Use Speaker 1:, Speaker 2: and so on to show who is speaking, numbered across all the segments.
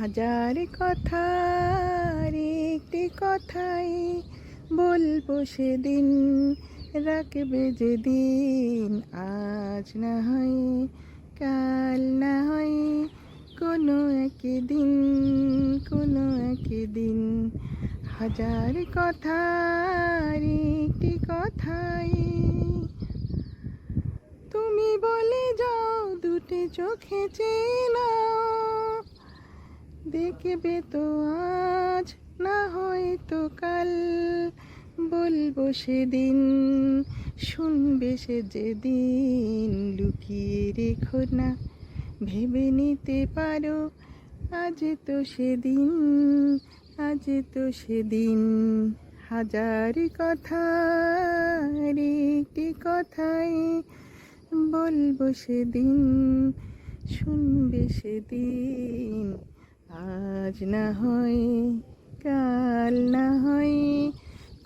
Speaker 1: হাজার কথার একটি কথাই বলব সেদিন, রাখবে যেদিন, আজ না হয়, কাল না হয়, কোনো একদিন কোনো একদিন হাজার কথার একটি কথাই তুমি বলে যাও, দুটি চোখে চেনা দেখবে তো আজ, না হয়তো কাল। বলব সেদিন, শুনবে সে যেদিন, লুকিয়ে রেখো না। ভেবে নিতে পারো, আজ তো সেদিন, আজ তো সেদিন। হাজার কথা একটি কথাই বলব সেদিন, শুনবে সেদিন। আজ না হয়, কাল না হয়,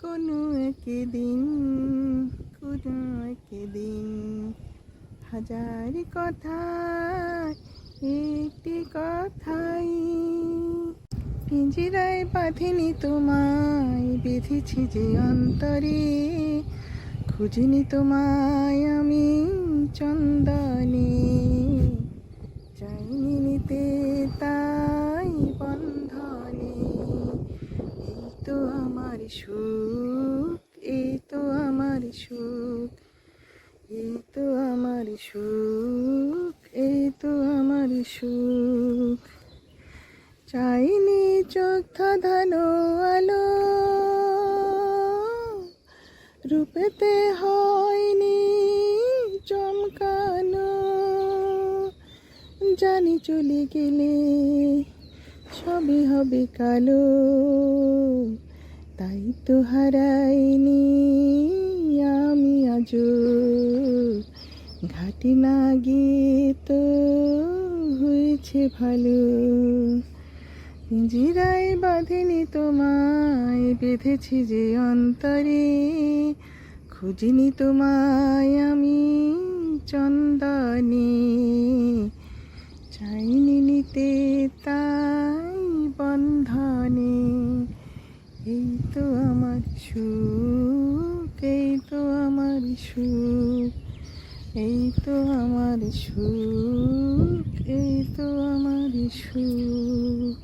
Speaker 1: কোনো একদিন কোনো একদিন হাজার কথা, একটি কথাই। পিঞ্জিরায় বাঁধিনি তোমায়, বেঁধেছি যে অন্তরে। খুঁজিনি তোমায় আমি চন্দনে। চাইনি নিতে তাই বন্ধনে এই তো আমার সুখ, এই তো আমার সুখ, এই তো আমার সুখ, এই তো আমার সুখ। চাইনি চোখ ধানো আলো, রূপেতে হয়নি চমকানো। জানি চলে গেলে সবই হবে কালো, তাই তো হারাইনি আমি আজও। ঘাটে না গিয়ে তো হয়েছে ভালো। জিরাই বাঁধেনি তোমায়, বেঁধেছি যে অন্তরে। খুঁজিনি তোমায় আমি চন্দনে। চাইনি নিতে তাই সুখ এই তো আমার সুখ এই তো আমার সুখ এই তো আমার সুখ।